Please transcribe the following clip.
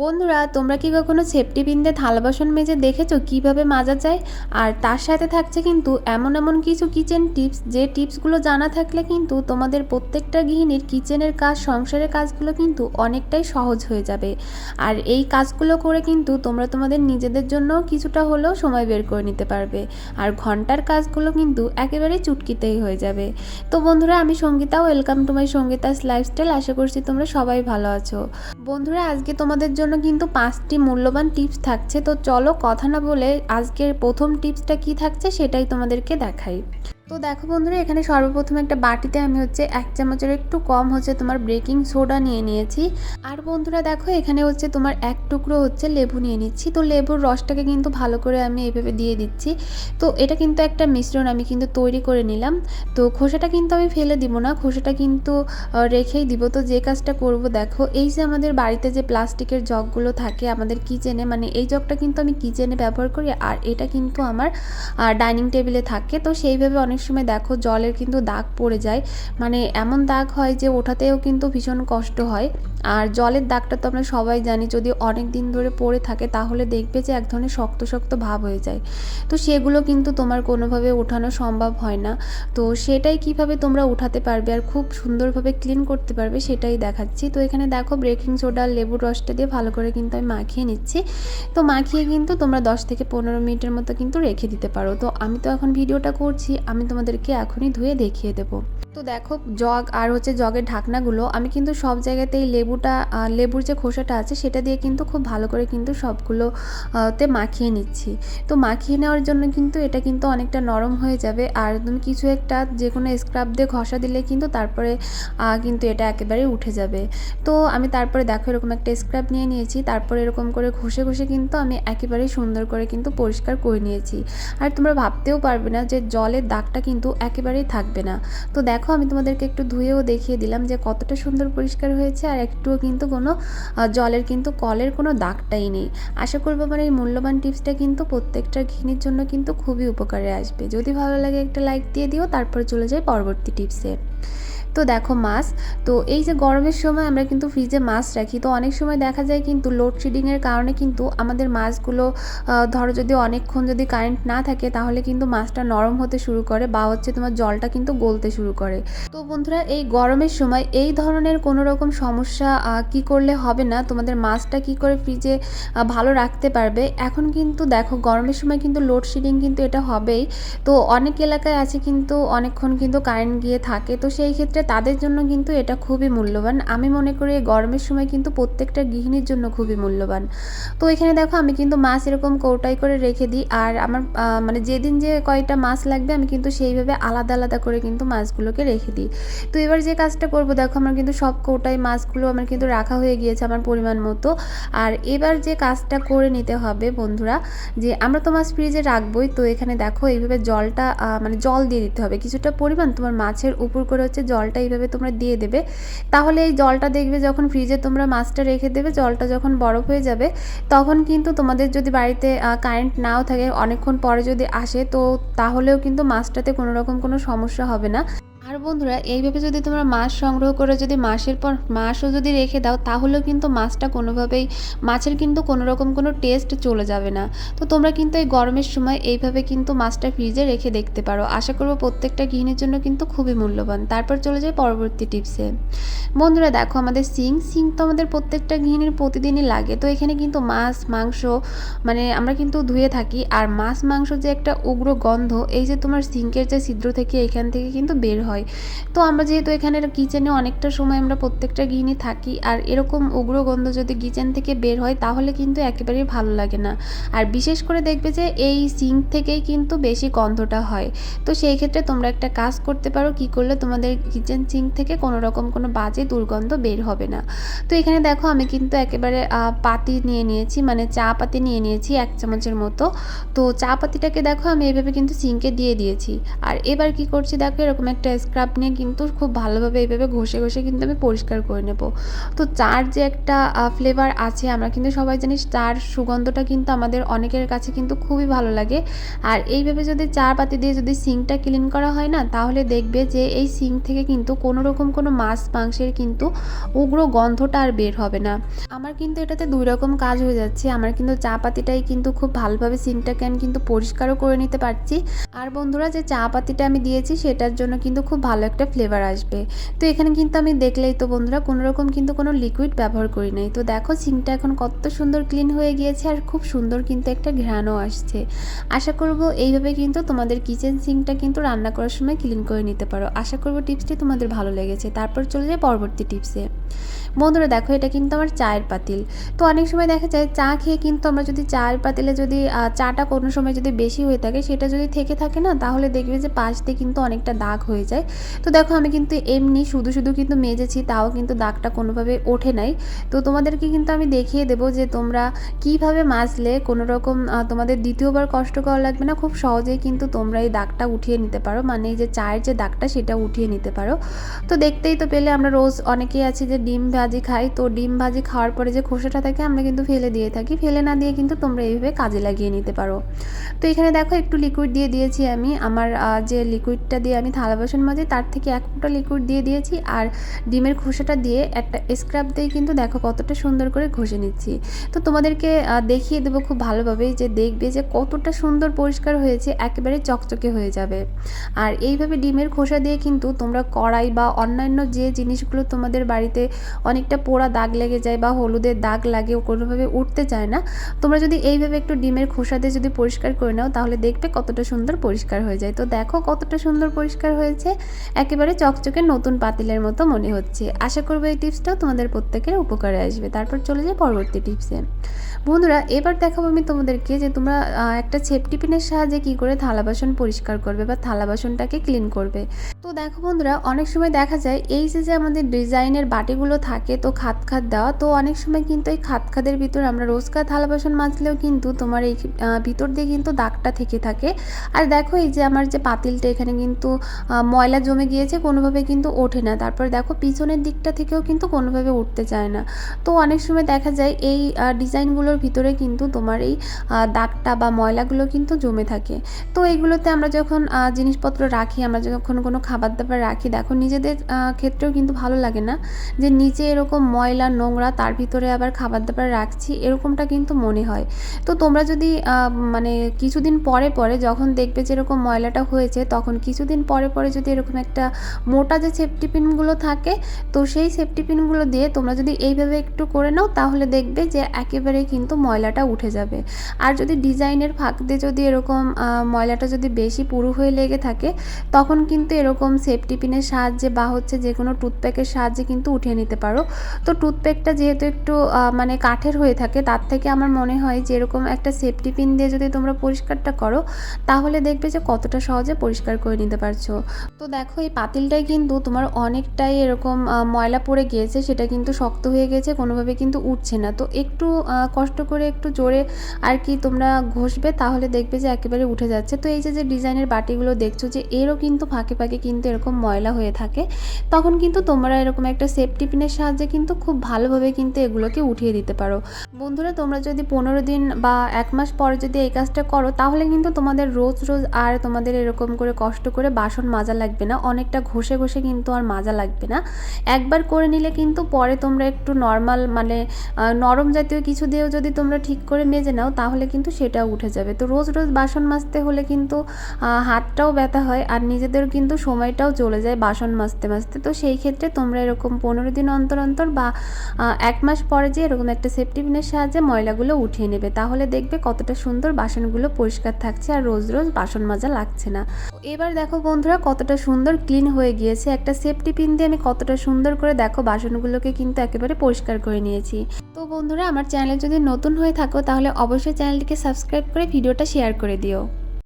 বন্ধুরা, তোমরা কি কখনো সেফটি পিন থালা বাসন মেজে দেখেছ কীভাবে মাজা যায়? আর তার সাথে থাকছে কিন্তু এমন এমন কিছু কিচেন টিপস যে টিপসগুলো জানা থাকলে কিন্তু তোমাদের প্রত্যেকটা গৃহিণীর কিচেনের কাজ, সংসারের কাজগুলো কিন্তু অনেকটাই সহজ হয়ে যাবে। আর এই কাজগুলো করে কিন্তু তোমরা তোমাদের নিজেদের জন্য কিছুটা হলেও সময় বের করে নিতে পারবে। আর ঘণ্টার কাজগুলো কিন্তু একেবারেই চুটকিতেই হয়ে যাবে। তো বন্ধুরা, আমি Sangeeta welcome to my Sangeeta's lifestyle আশা করছি তোমরা সবাই ভালো আছো। বন্ধুরা, আজকে তোমাদের জন্য কিন্তু পাঁচটি মূল্যবান টিপস থাকছে। তো চলো কথা না বলে আজকের প্রথম টিপসটা কি থাকছে সেটাই তোমাদেরকে দেখাই। তো দেখো বন্ধুরা, এখানে সর্বপ্রথম একটা বাটিতে আমি হচ্ছে এক চামচের একটু কম হচ্ছে তোমার বেকিং সোডা নিয়ে নিয়েছি। আর বন্ধুরা দেখো, এখানে হচ্ছে তোমার এক টুকরো হচ্ছে লেবু নিয়ে নিচ্ছি। তো লেবুর রসটাকে কিন্তু ভালো করে আমি এইভাবে দিয়ে দিচ্ছি। তো এটা কিন্তু একটা মিশ্রণ আমি কিন্তু তৈরি করে নিলাম। তো খোসাটা কিন্তু আমি ফেলে দিব না, খোসাটা কিন্তু রেখেই দিব। তো যে কাজটা করব দেখো, এই যে আমাদের বাড়িতে যে প্লাস্টিকের জগগুলো থাকে আমাদের কিচেনে মানে এই জগটা কিন্তু আমি কিচেনে ব্যবহার করি, আর এটা কিন্তু আমার ডাইনিং টেবিলে থাকে। তো সেইভাবে অনেক সময় দেখো জলের কিন্তু দাগ পড়ে যায়। মানে এমন দাগ হয় যে ওঠাতেও কিন্তু ভীষণ কষ্ট হয়। আর জলের দাগটা তো আমরা সবাই জানি, যদি অনেক দিন ধরে পড়ে থাকে তাহলে দেখবে যে এক ধরনের শক্ত শক্ত ভাব হয়ে যায়। তো সেগুলো কিন্তু তোমার কোনোভাবে ওঠানো সম্ভব হয় না। তো সেটাই কীভাবে তোমরা উঠাতে পারবে আর খুব সুন্দরভাবে ক্লিন করতে পারবে সেটাই দেখাচ্ছি। তো এখানে দেখো বেকিং সোডা, লেবুর রসটা দিয়ে ভালো করে কিন্তু আমি মাখিয়ে নিচ্ছি। তো মাখিয়ে কিন্তু তোমরা দশ থেকে পনেরো মিনিটের মতো কিন্তু রেখে দিতে পারো। তো আমি তো এখন ভিডিওটা করছি, আমি তোমাদেরকে এখনই ধুয়ে দেখিয়ে দেবো। তো দেখো, জগ আর হচ্ছে জগের ঢাকনাগুলো, আমি কিন্তু সব জায়গাতেই লেবুটা লেবুর যে খোসাটা আছে, সেটা দিয়ে কিন্তু খুব ভালো করে কিন্তু সবগুলো তে মাখিয়ে নিচ্ছি। তো মাখিয়ে নেওয়ার জন্য কিন্তু এটা কিন্তু অনেকটা নরম হয়ে যাবে, আর তুমি কিছু একটা যে কোনো স্ক্রাব দিয়ে ঘষা দিলে কিন্তু তারপরে কিন্তু এটা একেবারে উঠে যাবে। তো আমি তারপরে দেখো এরকম একটা স্ক্রাব নিয়ে নিয়েছি, তারপরে এরকম করে ঘষে ঘষে কিন্তু আমি একেবারেই সুন্দর করে কিন্তু পরিষ্কার করে নিয়েছি। আর তোমরা ভাবতেও পারবে না যে জলের দাগটা কিন্তু একেবারেই থাকবে না। তো দেখো, আমি তোমাদেরকে একটু ধুয়েও দেখিয়ে দিলাম যে কতটা সুন্দর পরিষ্কার হয়েছে আর একটুও কিন্তু কোনো জলের কিন্তু কলের কোনো দাগটাই নেই। আশা করব আমার এই মূল্যবান টিপসটা কিন্তু প্রত্যেকটা ঘিনির জন্য কিন্তু খুবই উপকারে আসবে। যদি ভালো লাগে একটা লাইক দিয়ে দিও, তারপর চলে যাই পরবর্তী টিপসে। তো দেখো মাছ, তো এই যে গরমের সময় আমরা কিন্তু ফ্রিজে মাছ রাখি, তো অনেক সময় দেখা যায় কিন্তু লোডশেডিংয়ের কারণে কিন্তু আমাদের মাছগুলো ধরো যদি অনেকক্ষণ যদি কারেন্ট না থাকে তাহলে কিন্তু মাছটা নরম হতে শুরু করে বা হচ্ছে তোমার জলটা কিন্তু গলতে শুরু করে। তো বন্ধুরা, এই গরমের সময় এই ধরনের কোনো রকম সমস্যা কি করলে হবে না, তোমাদের মাছটা কি করে ফ্রিজে ভালো রাখতে পারবে? এখন কিন্তু দেখো গরমের সময় কিন্তু লোডশেডিং কিন্তু এটা হবেই। তো অনেক এলাকায় আছে কিন্তু অনেকক্ষণ কিন্তু কারেন্ট গিয়ে থাকে, তো সেই ক্ষেত্রে তাদের জন্য কিন্তু এটা খুবই মূল্যবান। আমি মনে করি গরমের সময় কিন্তু প্রত্যেকটা গৃহিণীর জন্য খুবই মূল্যবান। তো এখানে দেখো, আমি কিন্তু মাছ এরকম কৌটাই করে রেখে দিই। আর আমার মানে যেদিন যে কয়টা মাছ লাগবে, আমি কিন্তু সেইভাবে আলাদা আলাদা করে কিন্তু মাছগুলোকে রেখে দিই। তো এবার যে কাজটা করব, দেখো, আমার কিন্তু সব কৌটায় মাছগুলো আমার কিন্তু রাখা হয়ে গিয়েছে আমার পরিমাণ মতো। আর এবার যে কাজটা করে নিতে হবে, বন্ধুরা, যে আমরা তো মাছ ফ্রিজে রাখবোই, তো এখানে দেখো, এইভাবে জলটা মানে জল দিয়ে দিতে হবে। কিছুটা পরিমাণ তোমার মাছের উপর করে হচ্ছে জলটা এইভাবে তোমরা দিয়ে দেবে। তাহলে এই জলটা দেখবে যখন ফ্রিজে তোমরা মাছটা রেখে দেবে, জলটা যখন বরফ হয়ে যাবে, তখন কিন্তু তোমাদের যদি বাড়িতে কারেন্ট নাও থাকে, অনেকক্ষণ পরে যদি আসে, তো তাহলেও কিন্তু মাছটাতে কোনো রকম কোনো সমস্যা হবে না। আর বন্ধুরা, এইভাবে যদি তোমরা মাছ সংগ্রহ করে যদি মাসের পর মাসও যদি রেখে দাও, তাহলেও কিন্তু মাছটা কোনোভাবেই, মাছের কিন্তু কোনো রকম কোনো টেস্ট চলে যাবে না। তো তোমরা কিন্তু এই গরমের সময় এইভাবে কিন্তু মাছটা ফ্রিজে রেখে দেখতে পারো। আশা করব প্রত্যেকটা গৃহিণীর জন্য কিন্তু খুবই মূল্যবান। তারপর চলে যায় পরবর্তী টিপসে বন্ধুরা, দেখো আমাদের সিং সিং তো আমাদের প্রত্যেকটা গৃহিণীর প্রতিদিনই লাগে। তো এখানে কিন্তু মাছ, মাংস মানে আমরা কিন্তু ধুয়ে থাকি। আর মাছ, মাংস যে একটা উগ্র গন্ধ, এই যে তোমার সিঙ্কের যে ছিদ্র থেকে এখান থেকে কিন্তু বের হয়। তো আমরা যেহেতু এখানে কিচেনে অনেকটা সময় আমরা প্রত্যেকটা গৃহিণী থাকি, আর এরকম উগ্র গন্ধ যদি কিচেন থেকে বের হয়, তাহলে কিন্তু একেবারেই ভালো লাগে না। আর বিশেষ করে দেখবে যে, এই সিঙ্ক থেকেই কিন্তু বেশি গন্ধটা হয়। তো সেই ক্ষেত্রে তোমরা একটা কাজ করতে পারো, কি করলে তোমাদের কিচেন সিঙ্ক থেকে কোনো রকম কোনো বাজে দুর্গন্ধ বের হবে না। তো এখানে দেখো, আমি কিন্তু একেবারে পাতি নিয়ে নিয়েছি মানে চা পাতি নিয়ে নিয়েছি এক চামচের মতো। তো চা পাতিটাকে দেখো, আমি এইভাবে কিন্তু সিঙ্কে দিয়ে দিয়েছি। আর এবার কি করছি, দেখো, এরকম একটা স্ক্রাব নিয়ে কিন্তু খুব ভালোভাবে এইভাবে ঘষে ঘষে কিন্তু আমি পরিষ্কার করে নেব। তো চার যে একটা ফ্লেভার আছে, আমরা কিন্তু সবাই জানি চার সুগন্ধটা কিন্তু আমাদের অনেকের কাছে কিন্তু খুবই ভালো লাগে। আর এইভাবে যদি চা পাতি দিয়ে যদি সিঙ্কটা ক্লিন করা হয় না, তাহলে দেখবে যে এই সিঙ্ক থেকে কিন্তু কোনো রকম কোনো মাছ, মাংসের কিন্তু উগ্র গন্ধটা আর বের হবে না। আমার কিন্তু এটাতে দুই রকম কাজ হয়ে যাচ্ছে। আমার কিন্তু চা পাতিটাই কিন্তু খুব ভালোভাবে সিঙ্কটাকে আমি কিন্তু পরিষ্কারও করে নিতে পারছি। আর বন্ধুরা, যে চা পাতিটা আমি দিয়েছি, সেটার জন্য কিন্তু খুব ভালো একটা ফ্লেভার আসবে। তো এখানে কিন্তু আমি দেখলেই তো বন্ধুরা, কোনো রকম কিন্তু কোনো লিকুইড ব্যবহার করি নাই। তো দেখো সিঙ্কটা এখন কত সুন্দর ক্লিন হয়ে গিয়েছে আর খুব সুন্দর কিন্তু একটা ঘ্রাণও আসছে। আশা করব এইভাবে কিন্তু তোমাদের কিচেন সিংটা কিন্তু রান্না করার সময় ক্লিন করে নিতে পারো। আশা করব টিপসটি তোমাদের ভালো লেগেছে। তারপর চলে যায় পরবর্তী টিপসে বন্ধুরা দেখো, এটা কিন্তু আমার চায়ের পাতিল। তো অনেক সময় দেখা যায় চা খেয়ে কিন্তু আমরা যদি চায়ের পাতিলে যদি চাটা কোনো সময় যদি বেশি হয়ে থাকে, সেটা যদি থেকে থাকে না, তাহলে দেখবে যে পাশ দিয়ে কিন্তু অনেকটা দাগ হয়ে যায়। তো দেখো, আমি কিন্তু এমনি শুধু শুধু কিন্তু মেজেছি, তাও কিন্তু দাগটা কোনোভাবে ওঠে নাই। তো তোমাদেরকে কিন্তু আমি দেখিয়ে দেবো যে তোমরা কীভাবে মাজলে কোনো রকম তোমাদের দ্বিতীয়বার কষ্ট করা লাগবে না, খুব সহজেই কিন্তু তোমরা এই দাগটা উঠিয়ে নিতে পারো। মানে এই যে চায়ের যে দাগটা, সেটা উঠিয়ে নিতে পারো। তো দেখতেই তো পেলে, আমরা রোজ অনেকেই আছি যে ডিম ভাজি খাই, তো ডিম ভাজি খাওয়ার পরে যে খোসাটা থাকে আমরা কিন্তু ফেলে দিয়ে থাকি। ফেলে না দিয়ে কিন্তু তোমরা এইভাবে কাজে লাগিয়ে নিতে পারো। তো এখানে দেখো একটু লিকুইড দিয়ে দিয়েছি আমি। আমার যে লিকুইডটা দিয়ে আমি থালা বাসন মাজি, তার থেকে এক ফোঁটা লিকুইড দিয়ে দিয়েছি। আর ডিমের খোসাটা দিয়ে একটা স্ক্রাব দিয়ে কিন্তু দেখো কতটা সুন্দর করে ঘষে নিচ্ছি। তো তোমাদেরকে দেখিয়ে দেবো খুব ভালোভাবে যে দেখবে যে কতটা সুন্দর পরিষ্কার হয়েছে, একেবারে চকচকে হয়ে যাবে। আর এইভাবে ডিমের খোসা দিয়ে কিন্তু তোমরা কড়াই বা অন্যান্য যে জিনিসগুলো তোমাদের বাড়িতে অনেকটা পোড়া দাগ লেগে যায় বা হলুদের দাগ লাগে, ও কোনোভাবে উঠতে চায় না। তোমরা যদি এইভাবে একটু ডিমের খোসা দিয়ে যদি পরিষ্কার করে নাও, তাহলে দেখবে কতটা সুন্দর পরিষ্কার হয়ে যায়। তো দেখো কতটা সুন্দর পরিষ্কার হয়েছে। একেবারে চকচকে নতুন পাতিলের মতো মনে হচ্ছে। আশা করব এই টিপসটাও তোমাদের প্রত্যেকের উপকারে আসবে। তারপর চলে যায় পরবর্তী টিপসে। বন্ধুরা, এবার দেখাবো আমি তোমাদেরকে যে তোমরা একটা সেফটি পিনের সাহায্যে কি করে থালা বাসন পরিষ্কার করবে বা থালা বাসনটাকে ক্লিন করবে। তো দেখো বন্ধুরা, অনেক সময় দেখা যায় এই যে আমাদের ডিজাইনের বাটিগুলো থাকে তো খাত খাত দেওয়া। তো অনেক সময় কিন্তু এই খাত খাদের ভিতর আমরা রোজকার থালা বাসন মাজলেও কিন্তু তোমার এই ভিতর দিয়ে কিন্তু দাগটা থেকে থাকে। আর দেখো এই যে আমার যে পাতিলটা এখানে কিন্তু ময়লা জমে গিয়েছে, কোনোভাবে কিন্তু ওঠে না। তারপর দেখো পিছনের দিকটা থেকেও কিন্তু কোনোভাবে উঠতে চায় না। তো অনেক সময় দেখা যায় এই ডিজাইনগুলোর ভিতরে কিন্তু তোমার এই দাগটা বা ময়লাগুলো কিন্তু জমে থাকে। তো এইগুলোতে আমরা যখন জিনিসপত্র রাখি, আমরা যখন কোনো খাবার দাবার রাখি, দেখো নিজেদের ক্ষেত্রেও কিন্তু ভালো লাগে না। যে নিচে এরকম ময়লা, নোংরা, তার ভিতরে আবার খাবার দাবার রাখছি, এরকমটা কিন্তু মনে হয়। তো তোমরা যদি মানে কিছুদিন পরে পরে যখন দেখবে যে এরকম ময়লাটা হয়েছে, তখন কিছুদিন পরে পরে যদি এরকম একটা মোটা যে সেফটি পিনগুলো থাকে, তো সেই সেফটি পিনগুলো দিয়ে তোমরা যদি এইভাবে একটু করে নাও, তাহলে দেখবে যে একেবারে কিন্তু ময়লাটা উঠে যাবে। আর যদি ডিজাইনের ফাঁক দিয়ে যদি এরকম ময়লাটা যদি বেশি পুরু হয়ে লেগে থাকে, তখন কিন্তু এরকম সেফটি পিনের সাহায্যে বা হচ্ছে যে কোনো টুথপ্যাকের সাহায্যে কিন্তু উঠিয়ে নিতে পারো। তো টুথপেকটা যেহেতু একটু মানে কাঠের হয়ে থাকে, তার থেকে আমার মনে হয় যে এরকম একটা সেফটি পিন দিয়ে যদি তোমরা পরিষ্কারটা করো, তাহলে দেখবে যে কতটা সহজে পরিষ্কার করে নিতে পারছ। তো দেখো, এই পাতিলটাই কিন্তু তোমার অনেকটাই এরকম ময়লা পড়ে গিয়েছে, সেটা কিন্তু শক্ত হয়ে গেছে, কোনোভাবে কিন্তু উঠছে না। তো একটু কষ্ট করে একটু জোরে আর কি তোমরা ঘষবে, তাহলে দেখবে যে একেবারে উঠে যাচ্ছে। তো এই যে যে ডিজাইনের বাটিগুলো দেখছ যে, এরও কিন্তু ফাঁকে ফাঁকে কিন্তু এরকম ময়লা হয়ে থাকে, তখন কিন্তু তোমরা এরকম একটা সেফটি পিনের সাহায্যে কিন্তু খুব ভালোভাবে কিন্তু এগুলোকে উঠিয়ে দিতে পারো। বন্ধুরা, তোমরা যদি পনেরো দিন বা এক মাস পরে যদি এই কাজটা করো, তাহলে কিন্তু তোমাদের রোজ রোজ আর তোমাদের এরকম করে কষ্ট করে বাসন মাজা লাগবে না, অনেকটা ঘষে ঘষে কিন্তু আর মাজা লাগবে না। একবার করে নিলে কিন্তু পরে তোমরা একটু নর্মাল মানে নরম জাতীয় কিছু দিয়েও যদি তোমরা ঠিক করে মেজে নাও, তাহলে কিন্তু সেটাও উঠে যাবে। তো রোজ রোজ বাসন মাজতে হলে কিন্তু হাতটাও ব্যথা হয় আর নিজেদের কিন্তু সময়টাও চলে যায় বাসন মাজতে মাজতে। তো সেই ক্ষেত্রে তোমরা এরকম পনেরো দিন অন্তর অন্তর বা এক মাস পরে যে এরকম একটা সেফটি পিনের সাহায্যে ময়লাগুলো উঠিয়ে নেবে। তাহলে দেখবে কতটা সুন্দর বাসনগুলো পরিষ্কার থাকছে আর রোজ রোজ বাসন মাজা লাগছে না। এবার দেখো বন্ধুরা কতটা সুন্দর ক্লিন হয়ে গিয়েছে। একটা সেফটি পিন দিয়ে আমি কতটা সুন্দর করে দেখো বাসনগুলোকে কিন্তু একেবারে পরিষ্কার করে নিয়েছি। তো বন্ধুরা, আমার চ্যানেলে যদি নতুন হয়ে থাকো তাহলে অবশ্যই চ্যানেলটিকে সাবস্ক্রাইব করে ভিডিওটা শেয়ার করে দিও।